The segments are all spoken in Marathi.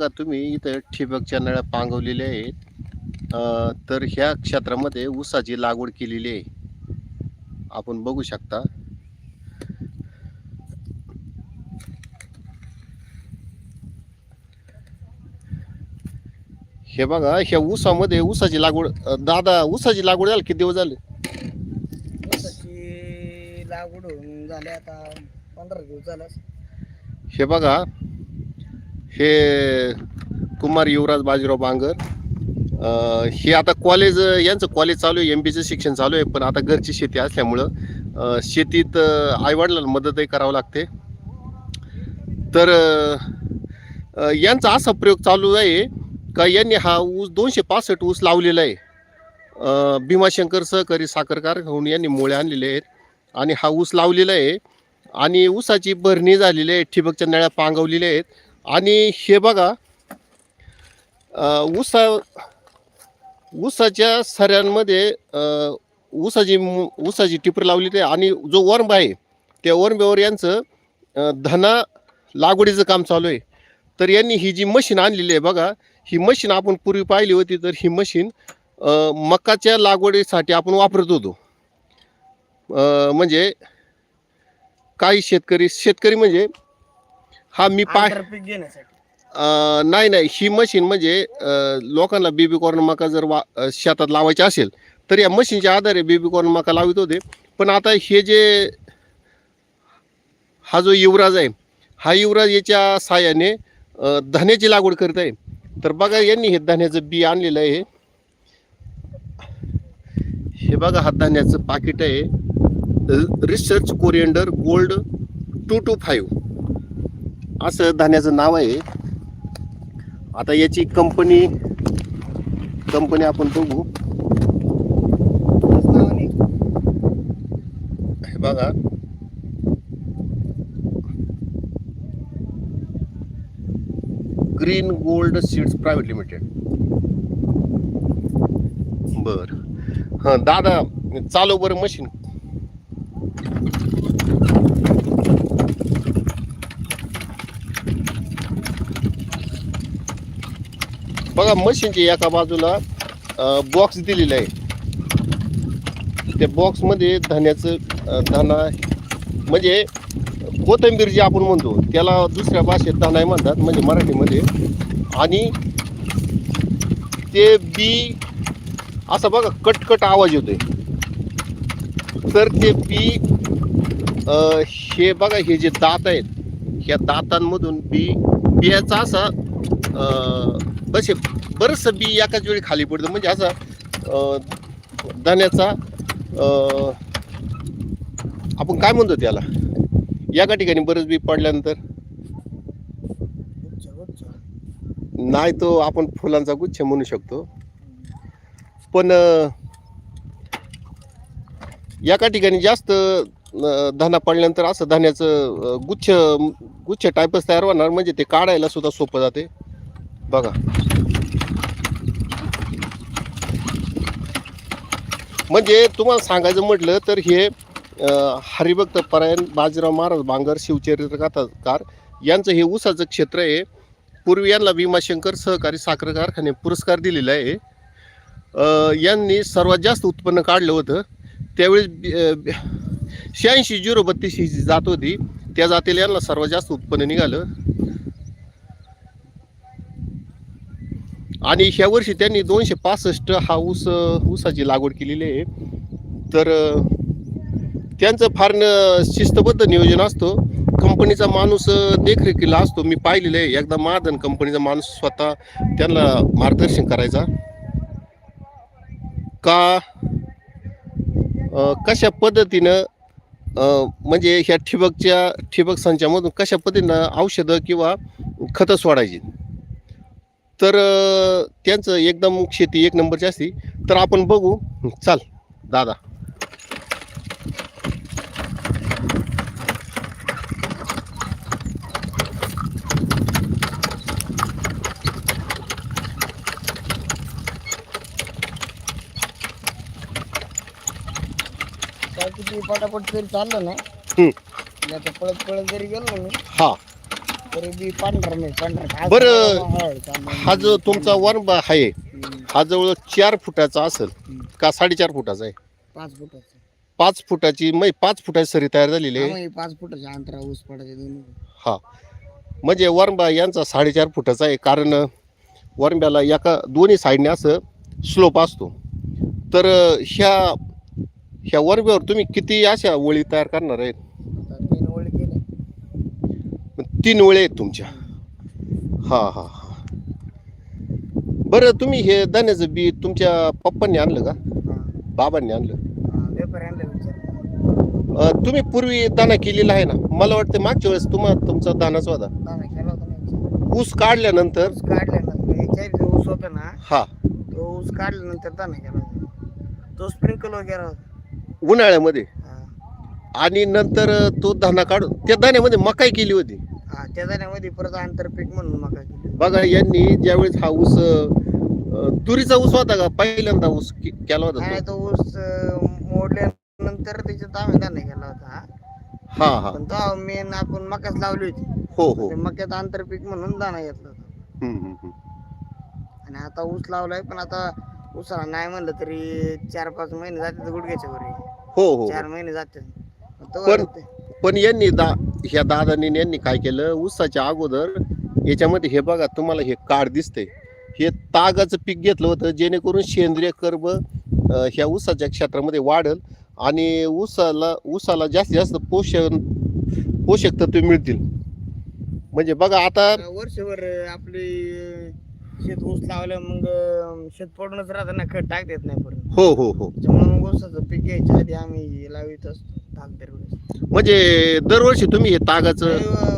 बघा तुम्ही इथं ठिबकच्या नळ्या पांगवलेल्या आहेत. तर ह्या क्षेत्रामध्ये ऊसाची लागवड केलेली आहे. आपण बघू शकता. हे बघा ह्या ऊसामध्ये ऊसाची लागवड दादा ऊसाची लागवड झाली किती दिवस झाले? ऊसाची लागवड होऊन झाली आता पंधरा दिवस झाला. हे बघा हे कुमार युवराज बाजीराव बांगर. हे आता कॉलेज यांचं कॉलेज चालू आहे एम बीचं शिक्षण चालू आहे पण आता घरची शेती असल्यामुळं शेतीत आईवडिलांना मदतही करावं लागते. तर यांचा असा प्रयोग चालू आहे का यांनी हा ऊस दोनशे पासष्ट ऊस लावलेला आहे. भीमाशंकर सहकारी साखर कारखान्याहून यांनी मुळे आणलेले आहेत आणि हा ऊस लावलेला आहे. आणि ऊसाची भरणी झालेली आहे ठिबकच्या नळ्या पांगवलेल्या आहेत. आणि हे बघा ऊसा ऊसाच्या सऱ्यांमध्ये ऊसाची ऊसाची टिपरी लावलेली आहे आणि जो वर्म आहे त्या वर्म्यावर यांचं धना लागवडीचं काम चालू आहे. तर यांनी ही जी मशीन आणलेली आहे बघा ही मशीन आपण पूर्वी पाहिली होती तर ही मशीन मकाच्या लागवडीसाठी आपण वापरत होतो. म्हणजे काही शेतकरी शेतकरी म्हणजे हा मी पाय आंतरपीक घेण्यासाठी. अं, नाही नाही ही मशीन म्हणजे अं, लोकांना बेबी कॉर्न मका जर वा अं, शेतात लावायची असेल तर या मशीनच्या आधारे बेबी कॉर्न मका लावित होते. पण आता हे जे हा जो युवराज आहे हा युवराज याच्या साहाय्याने अं, धान्याची लागवड करत आहे. तर बघा यांनी हे धान्याचं बी आणलेलं आहे. हे बघा हा धान्याचं पाकिट आहे. Research coriander gold two two five असं धान्याचं नाव आहे. आता याची कंपनी कंपनी आपण बघू. हे बघा. Green gold seeds private limited. बर. हां दादा चालू बरं मशीन. बघा मशीनच्या एका बाजूला बॉक्स दिलेला आहे. त्या बॉक्समध्ये धान्याचं अं, म्हणजे कोथिंबीर जे आपण म्हणतो त्याला दुसऱ्या भाषेत दाणा म्हणतात म्हणजे मराठीमध्ये. आणि ते बी असं बघा कटकट आवाज येतोय. तर ते बी हे बघा हे जे दात आहेत ह्या दातांमधून बी बियाचा असा अं, बसे बरंचसं बी एकाच वेळी खाली पडतं. म्हणजे असा दाण्याचा आपण काय म्हणतो त्याला? एका ठिकाणी बरंच बी पडल्यानंतर? नाही तो आपण फुलांचा गुच्छ म्हणू शकतो. पण एका ठिकाणी जास्त धाना पडल्यानंतर असं धान्याचं गुच्छ गुच्छ टाईपच तयार होणार. म्हणजे ते काढायला सुद्धा सोपं जाते. बघा. म्हणजे तुम्हाला सांगायचं म्हटलं तर हे हरिभक्त परायण बाजीराव महाराज बांगर शिवचरित्र कथाकार यांचं हे ऊसाचं क्षेत्र आहे. पूर्वी यांना भीमाशंकर सहकारी साखर कारखाने पुरस्कार दिलेला आहे. यांनी सर्वात जास्त उत्पन्न काढलं होतं. त्यावेळेस शहाऐंशी झिरो बत्तीस ही जी जात होती त्या जातीला यांना सर्वात जास्त उत्पन्न निघालं. आणि ह्या वर्षी त्यांनी दोनशे पासष्ट हा ऊस ऊसाची लागवड केलेली आहे. तर त्यांचं फार शिस्तबद्ध नियोजन असतो. कंपनीचा माणूस देखरेखीला असतो. मी पाहिलेलं आहे. एकदा महाधन कंपनीचा माणूस स्वतः त्यांना मार्गदर्शन करायचा. का कशा पद्धतीनं म्हणजे ह्या ठिबकच्या ठिबक संचामधून कशा पद्धतीनं औषधं किंवा खतं सोडायची? तर त्यांचं एकदम शेती एक नंबरची असती. तर आपण बघू. चाल दादा. किती पटापट जरी चाललं ना हम्म. मी पळत पळत जरी गेलो ना हा. तरी बी पांढरा नाही पांढरा बरं, हा जो तुमचा वनबा आहे हा जवळ चार फुटाचा असेल का साडेचार फुटाचा आहे? पाच फुटाचं. पाच फुटाची मै पाच फुटाची सरी तयार झालेली आहे. पाच फुटाच्या अंतरा ऊस पडायचे हा. म्हणजे वरंबा यांचा साडेचार फुटाचा आहे कारण वरंब्याला एका दोन्ही साईडने असं स्लोप असतो. तर ह्या ह्या वरंब्यावर तुम्ही किती अशा ओळी तयार करणार आहेत? तीन ओळी तीन ओळी आहेत तुमच्या. हा हा हा. बरं तुम्ही हे दाण्याचं बी तुमच्या पप्पांनी आणलं का? बाबांनी आणलं. विचार अं, तुम्ही पूर्वी दाना केलेला आहे ना? मला वाटतं मागच्या वेळेस तुम्हा तुमचा दानाच होता दाना केला होता ना विचार. ऊस काढल्यानंतर? ऊस काढल्यानंतर याच्या आधी जो ऊस होता ना हा. तो ऊस काढल्यानंतर दाना केला होता. तो स्प्रिंकल वगैरे होता. उन्हाळ्यामध्ये. आणि नंतर तो दाना काढून त्या दाण्यामध्ये मकाई केली होती. हा त्या दाण्यामध्ये परत आंतरपीक म्हणून मका केली बघा यांनी ज्यावेळेस हा ऊस अं, तुरीचा ऊस होता का? पहिल्यांदा ऊस के- केला होता आणि तो. तो ऊस अं, मोडल्यानंतर त्याच्यात आम्ही दाना केला होता. हा. हा. हा पण तो मेन आपण मकाच लावली होती. हो हो. ते मक्यात आंतरपीक म्हणून दाना घेतला होता. हम्म, हम्म, हम्म. आणि आता ऊस लावलाय पण आता ऊसाला नाही म्हणलं तरी चार पाच महिने जाते गुडघ्याच्या वर. आहे. हो हो चार महिने जाते पण- पण यांनी दा ह्या दादानी यांनी काय केलं? ऊसाच्या अगोदर याच्यामध्ये हे बघा तुम्हाला हे कार्ड दिसतंय. हे तागाचं पीक घेतलं होतं जेणेकरून सेंद्रिय कर्ब अं, ह्या ऊसाच्या क्षेत्रामध्ये वाढल आणि ऊसाला ऊसाला जास्तीत जास्त पोषण पोषक तत्व मिळतील. म्हणजे बघा आता वर्षभर आपली शेत ऊस लावलं मग शेत पडूनच राहतं ना खत टाक देत नाही परत. हो हो हो. त्याच्यामुळे मग ऊसाचं पीक घ्यायच्या आधी आम्ही लावित असतो ताक दरवेळेस म्हणजे दरवर्षी तुम्ही हे तागाचं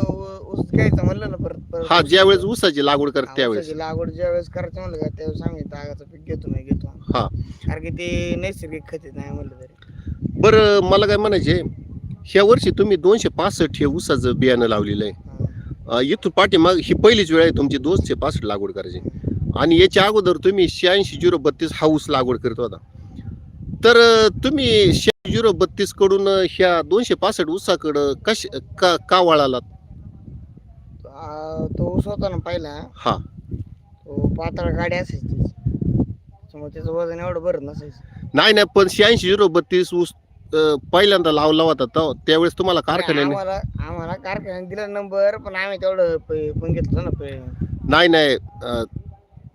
ऊ- ऊस घ्यायचं म्हणलं ना परत परत. हा ज्यावेळेस ऊसाची लागवड करत त्यावेळेस. ऊसाची लागवड ज्या वेळेस करायचं म्हणलं का त्यावेळेस आम्ही तागाचं पीक घेतो नाही घेतो आम्ही. हा. कारण की ते नैसर्गिक खत नाही म्हणलं तरी. बरं मला काय म्हणायचे ह्या वर्षी तुम्ही दोनशे पासष्ट हे ऊसाचं बियाणं लावलेलं आहे. हा. इथून पाठीमाग ही पहिलीच वेळ आहे तुमची दोनशे पासष्ट लागवड करायची. आणि याच्या अगोदर तुम्ही शहाऐंशी झिरो बत्तीस हा ऊस लागवड करत होता. तर तुम्ही शहाऐंशी झिरो बत्तीसकडून ह्या दोनशे पासष्ट ऊसाकडं कश का का वळालात? तो ऊस होता ना पहिला. हा. तो पातळ गाडी असायची. त्याचं वजन एवढं भरत नसायचं. नाही नाही पण शहाऐंशी झिरो बत्तीस ऊस अं, पहिल्यांदा लावला होता तेव्हा- त्यावेळेस तुम्हाला कारखान्याने आम्हाला आम्हाला कारखान्यात दिला नंबर पण आम्ही तेवढं प- पण घेतलं ना पे. नाही नाही अं,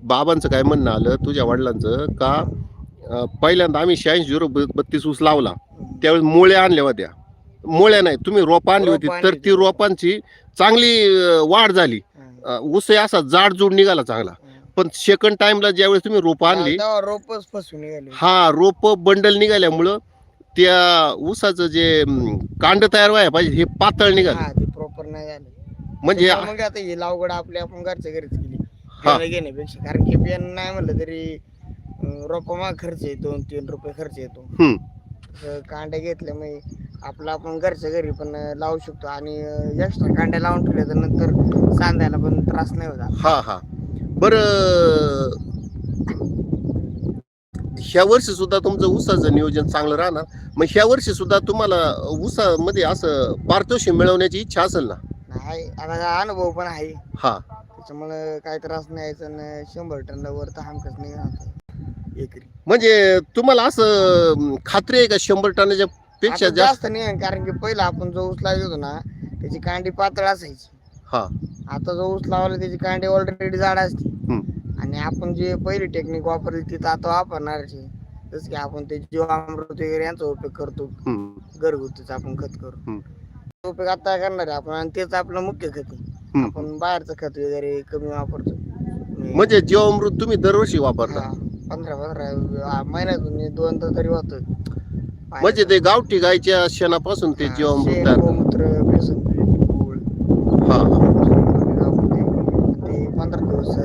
बाबांचं काय म्हणणं आलं तुझ्या वडिलांचं का अं, पहिल्यांदा आम्ही शहाऐंशी झिरो बत्तीस ऊस लावला. त्यावेळेस मुळ्या आणल्या होत्या. मुळ्या नाही तुम्ही रोपं आणली होती रोपं तर ती होती. रोपांची चांगली अं, वाढ झाली. अं, ऊस असा जाड जोड निघाला चांगला. पण सेकंड टाइमला ज्यावेळेस तुम्ही रोपं आणली तेव्हा रोपच फसून निघाली. हा रोप बंडल निघाल्यामुळं त्या ऊसाचं जे कांड तयार व्हायला पाहिजे हे पातळ निघालं. हा ते प्रॉपर नाही झालं. म्हणजे मग आता ही लावगड आपली आपण घरच्या घरीच केली. घेण्यापेक्षा कारण की बियाणं नाही म्हणलं तरी रोपा माग खर्च येतो तीन रुपये खर्च येतो. हम्म. तर कांड्या घेतल्या मग आपलं आपण घरच्या घरी पण लावू शकतो. आणि एक्स्ट्रा कांड्या लावून ठेवल्या तर नंतर सांधायला पण त्रास नाही होता हा हा. बर ह्या वर्षी सुद्धा तुमचं ऊसाचं नियोजन चांगलं राहणार. मग ह्या वर्षी सुद्धा तुम्हाला ऊसामध्ये असं पारितोषिक मिळवण्याची इच्छा असेल ना? नाही आता अनुभव पण आहे. हा. त्याच्यामुळे काय त्रास नाही आणि शंभर टनला वर तर हमकच नाही राहत एकरी. म्हणजे तुम्हाला असं खात्री आहे का शंभर टनाच्या पेक्षा आता जास्त? जास्त नाही कारण की पहिला आपण जो ऊस लावत होतो ना त्याची कांडी पातळ असायची. हा. आता जो ऊस लावला त्याची कांडी ऑलरेडी जाड असते. हम्म. आणि आपण जे पहिली टेक्निक वापरली ती तर आता वापरणार जसं की आपण ते जीवामृत वगैरे यांचा उपयोग करतो. घरगुतीचा आपण खत करू हम्म. तो उपयोग आता करणार आहे आपण आणि तेच आपलं मुख्य खत आहे. आपण बाहेरचं खत वगैरे कमी वापरतो. म्हणजे जीवामृत तुम्ही दरवर्षी वापरता. पंधरा पंधरा महिन्यातून दोनदा तरी होतं म्हणजे ते गावठी गायच्या शेणापासून ते जीवामृत गोमूत्र बेसन हा. ते पंधरा दिवस.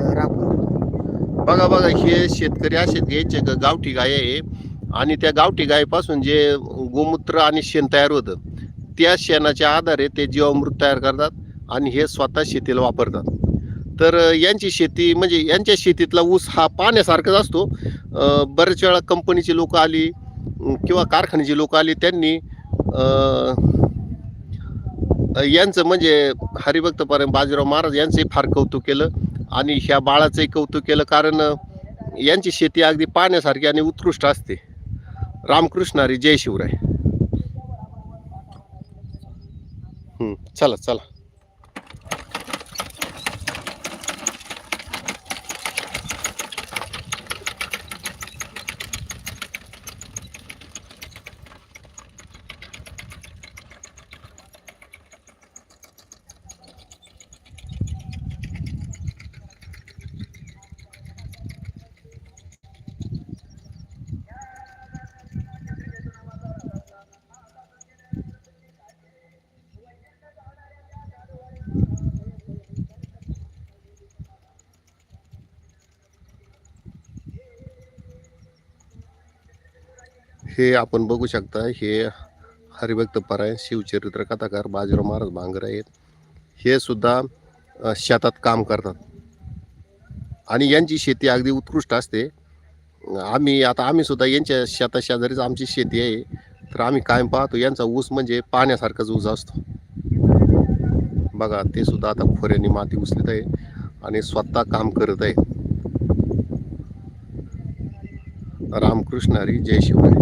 बघा बघा हे शेतकरी असे घ्यायचे गावठी गाय आहे. आणि त्या गावठी गायीपासून जे गोमूत्र आणि शेण तयार होतं त्या शेणाच्या आधारे ते जीवामृत तयार करतात आणि हे स्वतः शेतीला वापरतात. तर यांची शेती म्हणजे यांच्या शेतीतला ऊस हा पाण्यासारखाच असतो. बऱ्याच वेळा कंपनीची लोकं आली किंवा कारखान्याची लोक आली त्यांनी यांचं म्हणजे हरिभक्त परम बाजीराव महाराज यांचंही फार कौतुक केलं. आणि ह्या बाळाचंही कौतुक केलं कारण यांची शेती अगदी पाहण्यासारखी आणि उत्कृष्ट असते. रामकृष्ण हरी जय शिवराय. चला चला. हे आपण बघू शकता हे हरिभक्त परायण शिवचरित्र कथाकार बाजीराव महाराज भांगर आहेत. हे सुद्धा शेतात काम करतात. आणि यांची शेती अगदी उत्कृष्ट असते. आम्ही आता आम्ही सुद्धा यांच्या शेता शेजारीच आमची शेती आहे. तर आम्ही कायम पाहतो यांचा ऊस म्हणजे पाण्यासारखाच ऊस असतो. बघा ते सुद्धा आता खोऱ्याने माती उचलत आहे आणि स्वतः काम करत आहे. रामकृष्ण हरी जय शिवराय.